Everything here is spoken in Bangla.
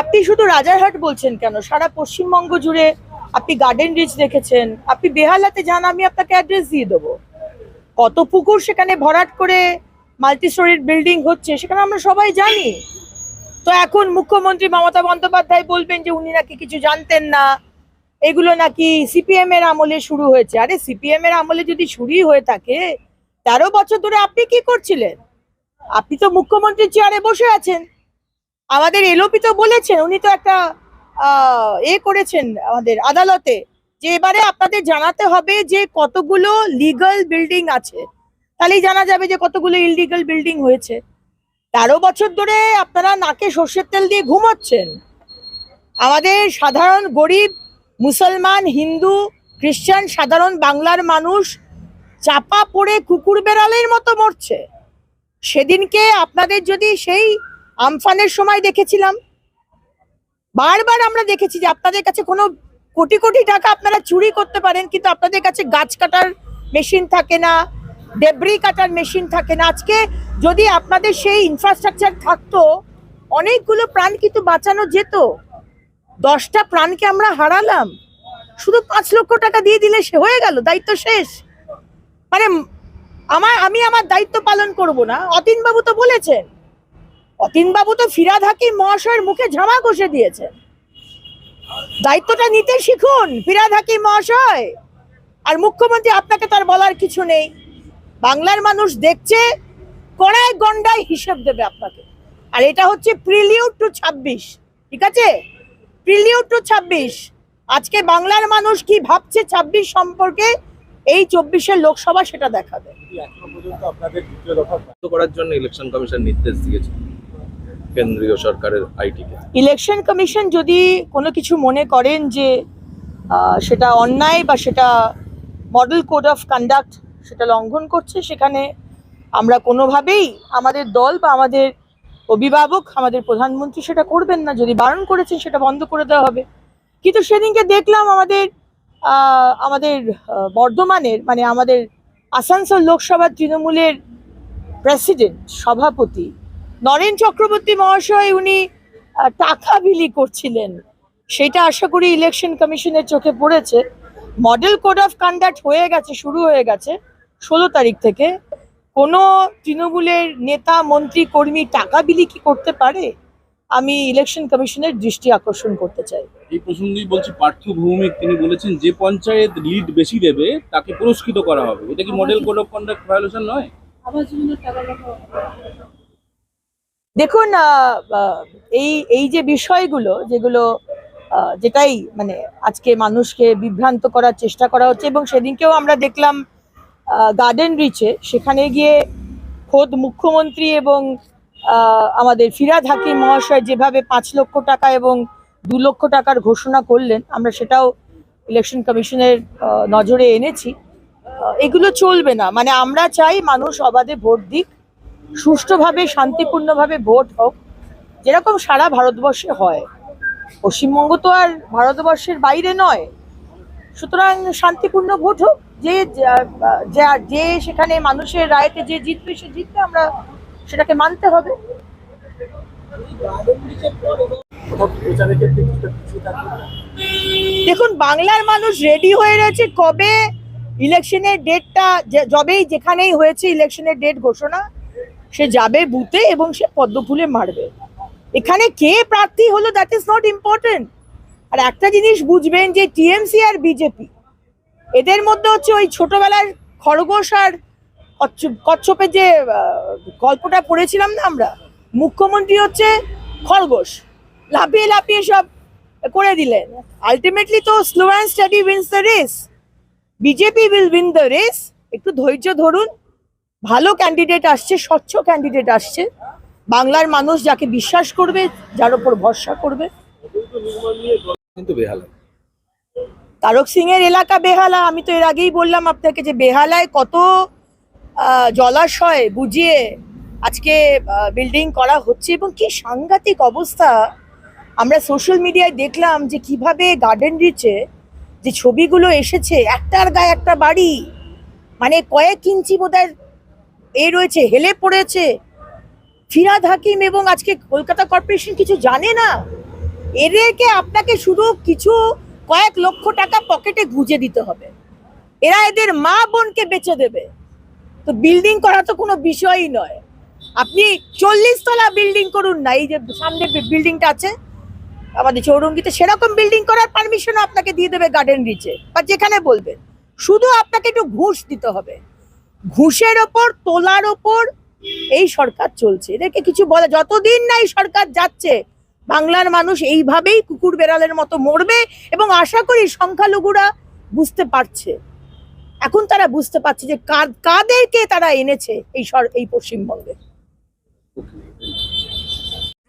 আপনি শুধু রাজারহাট বলছেন কেন? সারা পশ্চিমবঙ্গ জুড়ে আপনি গার্ডেন রিচ দেখেছেন, আপনি বেহালাতে যান, আমি আপনাকে অ্যাড্রেস দিয়ে দেবো। কত পুকুর সেখানে ভরাট করে মাল্টি স্টোরির বিল্ডিং হচ্ছে, সেখানে আমরা সবাই জানি। তো এখন মুখ্যমন্ত্রী মমতা বন্দ্যোপাধ্যায় বলবেন যে উনি নাকি কিছু জানতেন না। এগুলো নাকি সিপিএম এর আমলে শুরু হয়েছে। আরে সিপিএম এর আমলে যদি শুরুই হয়ে থাকে, তেরো বছর ধরে আপনি কি করছিলেন? আপনি তো মুখ্যমন্ত্রীর চেয়ারে বসে আছেন। আমাদের এলোপি তো বলেছেন, উনি তো একটা এ করেছেন আমাদের আদালতে, যে এবারে আপনাদের জানাতে হবে যে কতগুলো লিগাল বিল্ডিং আছে। তাহলেই জানা যাবে যে কতগুলো ইললিগাল বিল্ডিং হয়েছে। তেরো বছর ধরে আপনারা নাকে সর্ষের তেল দিয়ে ঘুমাচ্ছেন। আমাদের সাধারণ গরিব, মুসলমান, হিন্দু খ্রিস্টান সাধারণ বাংলার মানুষ চাপা পড়ে কুকুর বেড়ালের মতো মরছে। সেদিনকে আপনাদের যদি সেই আমফানের সময় দেখেছিলাম। বারবার আমরা দেখেছি যে আপনাদের কাছে কোনো কোটি কোটি টাকা আপনারা চুরি করতে পারেন, কিন্তু আপনাদের কাছে গাছ কাটার মেশিন থাকে না ডেব্রি কাটার মেশিন থাকে না। আজকে যদি আপনাদের সেই ইনফ্রাস্ট্রাকচার থাকতো, অনেকগুলো প্রাণ কিন্তু বাঁচানো যেত। দশটা প্রাণকে আমরা হারালাম। শুধু পাঁচ লক্ষ টাকা দিয়ে দিলে সে হয়ে গেল, দায়িত্ব শেষ। মানে আমার আমি আমার দায়িত্ব পালন করব না। অতীন বাবু তো বলেছেন অতীন বাবু তো ফিরাদ হাকিম মহাশয়ের মুখে ঝামা কষে দিয়েছেন দায়িত্বটা নিতে শিখুন, ফিরাদ হাকিম মহাশয়। আর মুখ্যমন্ত্রী, আপনাকে তার বলার কিছু নেই। বাংলার মানুষ দেখছে, কড়ায় গন্ডায় হিসেব দেবে আপনাকে। আর এটা হচ্ছে প্রিলিউড টু ছাব্বিশ, ঠিক আছে? প্রিলিউড টু ছাব্বিশ। আজকে বাংলার মানুষ কি ভাবছে ছাব্বিশ সম্পর্কে? এই চব্বিশের লোকসভা সেটা দেখাবে। করার জন্য ইলেকশন কমিশন নির্দেশ দিয়েছে। কেন্দ্রীয় সরকারের আইটিকে। ইলেকশন কমিশন যদি কোনো কিছু মনে করেন যে সেটা অন্যায় বা সেটা মডেল কোড অফ কন্ডাক্ট সেটা লঙ্ঘন করছে, সেখানে আমরা কোনোভাবেই আমাদের দল বা আমাদের অভিভাবক, আমাদের প্রধানমন্ত্রী সেটা করবেন না। যদি বারণ করেছেন, সেটা বন্ধ করে দেওয়া হবে। কিন্তু সেদিনকে দেখলাম আমাদের আমাদের বর্ধমানের মানে আমাদের আসানসোল লোকসভার তৃণমূলের প্রেসিডেন্ট, সভাপতি নরেন চক্রবর্তী মহাশয় উনি আহ, টাকা বিলি করছিলেন। সেটা আশা করি ইলেকশন কমিশনের চোখে পড়েছে। মডেল কোড অফ কন্ডাক্ট হয়ে গেছে শুরু হয়ে গেছে। ষোলো তারিখ থেকে। কোনো তৃণমূলের নেতা মন্ত্রী কর্মী টাকা বিলি কি করতে পারে? আমি ইলেকশন কমিশনের দৃষ্টি আকর্ষণ করতে চাই। এই প্রসঙ্গেই বলছি পার্থ ভৌমিক তিনি বলেছেন যে পঞ্চায়েত লিড বেশি দেবে তাকে পুরস্কৃত করা হবে। এটা কি model code of conduct violation নয়? দেখুন এই এই যে বিষয়গুলো যেগুলো যেটাই মানে আজকে মানুষকে বিভ্রান্ত করার চেষ্টা করা হচ্ছে এবং সেদিনকেও আমরা দেখলাম গার্ডেন রিচে সেখানে গিয়ে খোদ মুখ্যমন্ত্রী এবং আমাদের ফিরাদ হাকিম মহাশয় যেভাবে পাঁচ লক্ষ টাকা এবং দু লক্ষ টাকার ঘোষণা করলেন, আমরা সেটাও ইলেকশন কমিশনের নজরে এনেছি। এগুলো চলবে না। মানে আমরা চাই মানুষ অবাধে ভোট দিক সুষ্ঠুভাবে, শান্তিপূর্ণভাবে ভোট হোক, যেরকম সারা ভারতবর্ষে হয় পশ্চিমবঙ্গ তো আর ভারতবর্ষের বাইরে নয় সুতরাং শান্তিপূর্ণ ভোট হোক, যে, যা- সেখানে মানুষের রায়তে যে জিতবে, সে জিতবে, আমরা সেটাকে মানতে হবে? দেখুন, বাংলার মানুষ রেডি হয়ে রয়েছে কবে ইলেকশনের ডেটটা যবেই যেখানেই হয়েছে ইলেকশনের ডেট ঘোষণা সে যাবে বুথে এবং সে পদ্ম ফুলে মারবে। এখানে কে প্রার্থী হলো দ্যাট ইজ নট ইম্পর্টেন্ট আর একটা জিনিস বুঝবেন যে টিএমসি আর বিজেপি, এদের মধ্যে হচ্ছে ওই ছোটবেলার খরগোশ আর কচ্ছপ কচ্ছপের যে গল্পটা পড়েছিলাম না আমরা? মুখ্যমন্ত্রী হচ্ছে খরগোশ। লাফিয়ে লাফিয়ে সব করে দিলেন। আলটিমেটলি তো slow and steady wins the race BJP will win the race একটু ধৈর্য ধরুন। ভালো ক্যান্ডিডেট আসছে স্বচ্ছ ক্যান্ডিডেট আসছে। বাংলার মানুষ যাকে বিশ্বাস করবে যার ওপর ভরসা করবে। কিন্তু বেহালা। তারক সিং এর এলাকা বেহালা। আমি তো এর আগেই বললাম আপনাকে যে বেহালায় কত জলাশয় বুঝিয়ে আজকে বিল্ডিং করা হচ্ছে এবং কি সাংঘাতিক অবস্থা। আমরা সোশ্যাল মিডিয়ায় দেখলাম যে কীভাবে গার্ডেন রিচে যে ছবিগুলো এসেছে একটার গায়ে একটা বাড়ি মানে কয়েক ইঞ্চি বোধহয় এ রয়েছে, হেলে পড়েছে। ফিরাদ হাকিম এবং আজকে কলকাতা কর্পোরেশন কিছু জানে না? এদেরকে আপনাকে শুধু কিছু কয়েক লক্ষ টাকা পকেটে গুজে দিতে হবে। এরা এদের মা বোনকে বেচে দেবে। তো বিল্ডিং করা তো কোনো বিষয়ই নয়। আপনি চল্লিশ তলা বিল্ডিং করুন না, এই যে সামনে বিল্ডিংটা আছে, আমাদের চৌরঙ্গিতে সেরকম বিল্ডিং করার পারমিশন আপনাকে দিয়ে দেবে গার্ডেন রিচে বা যেখানে বলবেন। শুধু আপনাকে একটু ঘুষ দিতে হবে। ঘুষের ওপর, তোলার ওপর এই সরকার চলছে। এদেরকে কিছু বলে, যতদিন না এই সরকার যাচ্ছে, বাংলার মানুষ এইভাবেই কুকুর বেড়ালের মতো মরবে এবং আশা করি সংখ্যালঘুরা বুঝতে পারছে। এখন তারা বুঝতে পারছে যে কাদ- কাদেরকে তারা এনেছে এই এই পশ্চিমবঙ্গে।